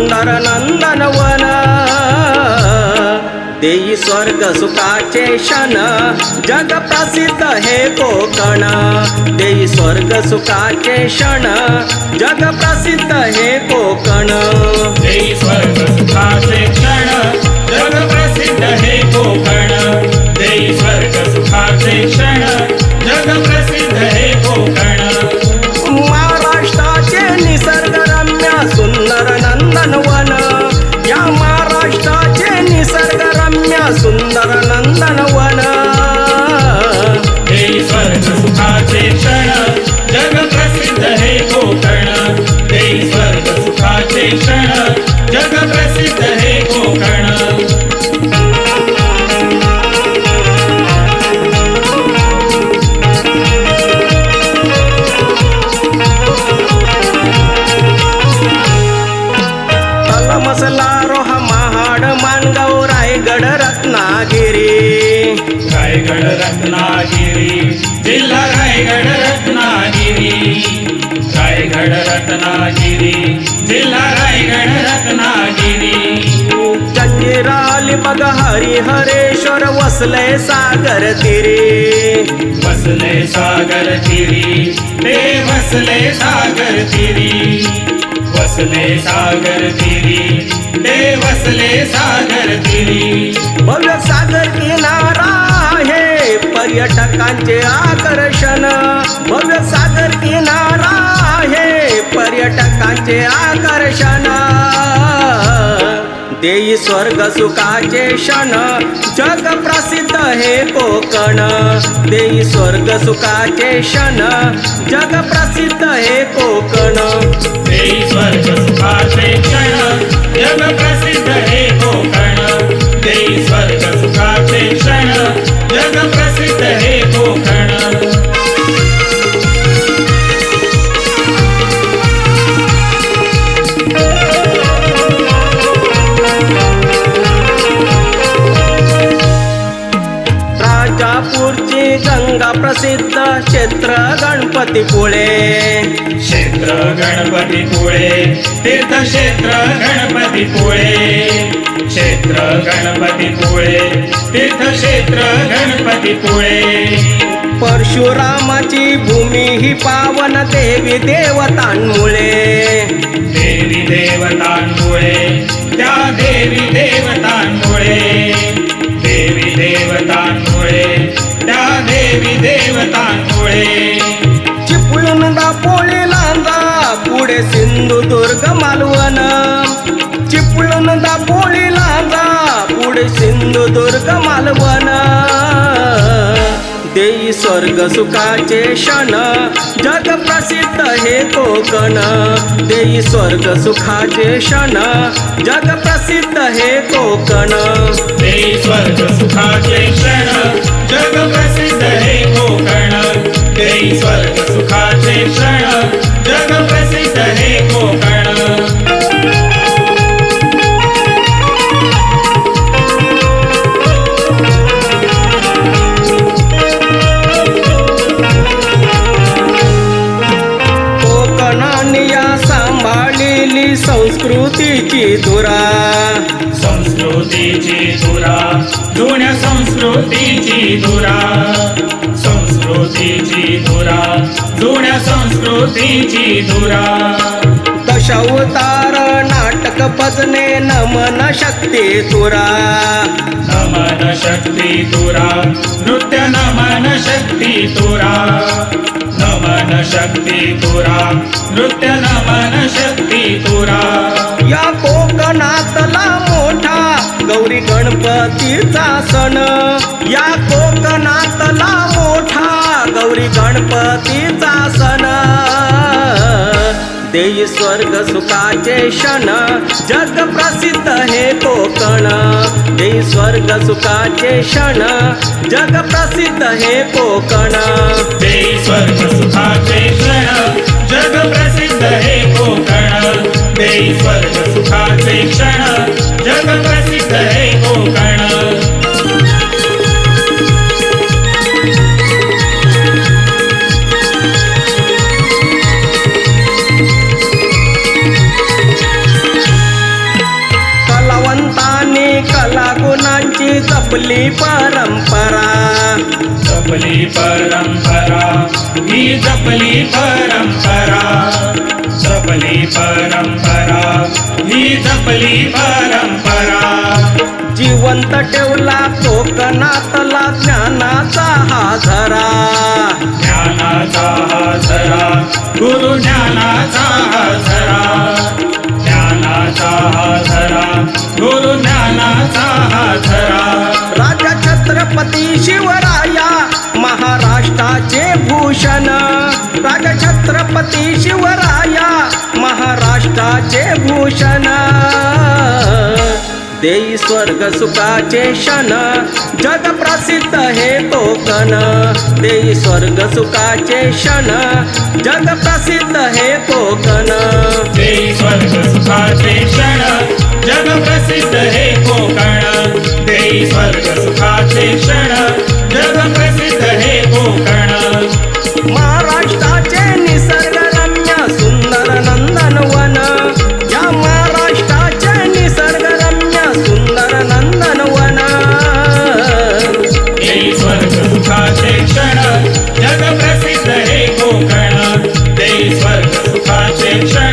सुंदर नंदनवन देई स्वर्ग सुखाचे क्षण जग प्रसिद्ध हे कोकण. देई स्वर्ग सुखाचे क्षण जग प्रसिद्ध हे कोकण. देई स्वर्ग सुखाचे प्रसिद्ध हे कोकण तलमसला रोहा महाड मानगाव रायगड रत्नागिरी. रायगड रत्नागिरी. बघ हरिहरेश्वर वसले सागर तिरी. वसले सागर तिरी. ते वसले सागर तिरी. वसले सागर तिरी. ते वसले सागर तिरी. भव्य सागर किनारा आहे पर्यटकांचे आकर्षण. भव्य सागर किनारा आहे पर्यटकांचे आकर्षण. देई स्वर्ग सुखाचे क्षण जग प्रसिद्ध हे कोकण. देई स्वर्ग सुखाचे क्षण जग प्रसिद्ध हे कोकण. देई स्वर्ग सुखाचे क्षण जग प्रसिद्ध हे कोकण. राजापूरची गंगा प्रसिद्ध क्षेत्र गणपतीपुळे क्षेत्र गणपतीपुळे तीर्थक्षेत्र गणपतीपुळे क्षेत्र गणपतीपुळे तीर्थक्षेत्र गणपतीपुळे परशुरामाची भूमी ही पावन देवी देवतांमुळे. देवी देवतांमुळे त्या देवी देवतांमुळे. सिंधुदुर्ग मालवण. चिपळूण दापोळी लांजा पुढे सिंधुदुर्ग मालवण. देई स्वर्ग सुखाचे क्षण जग प्रसिद्ध हे कोकण. देई स्वर्ग सुखाचे क्षण जग प्रसिद्ध हे कोकण. देई स्वर्ग सुखाचे क्षण जग प्रसिद्ध हे कोकण. देई स्वर्ग सुखाचे क्षण जग प्रसिद्ध हे कोकण. सांभाळलेली संस्कृतीची धुरा. संस्कृतीची धुरा जुन्या संस्कृतीची धुरा. संस्कृतीची धुरा जुन्या संस्कृतीची धुरा. दशावतार नाटक भजने नमन शक्ती तुरा. नमन शक्ती तुरा नृत्य नमन शक्ती तुरा. नमन शक्ती तुरा नृत्य नमन शक्ती तुरा. या कोकणातला मोठा गौरी गणपतीचा सण या गौरी गणपतीचा सण. देई स्वर्ग सुखाचे क्षण जग प्रसिद्ध हे कोकण. देई स्वर्ग सुखाचे क्षण जग प्रसिद्ध हे कोकण. देई स्वर्ग सुखाचे क्षण जग प्रसिद्ध हे कोकण. देई स्वर्ग सुखाचे क्षण जग प्रसिद्ध हे कोकण. जपली परंपरा. जपली परंपरा ही जपली परंपरा. जपली परंपरा ही जपली परंपरा. जिवंत ठेवला कोकणातला ज्ञानाचा हा झरा. ज्ञानाचा हा झरा गुरु ज्ञानाचा शिवराया महाराष्ट्राचे भूषण. राज छत्रपती शिवराया महाराष्ट्राचे भूषण. देई स्वर्ग सुखाचे क्षण. जग प्रसिद्ध हे कोकण देई स्वर्ग सुखाचे क्षण. जग प्रसिद्ध हे कोकण देई स्वर्ग सुखाचे क्षण. जग प्रसिद्ध हे कोकण देई स्वर्ग सुखाचे क्षण. and change.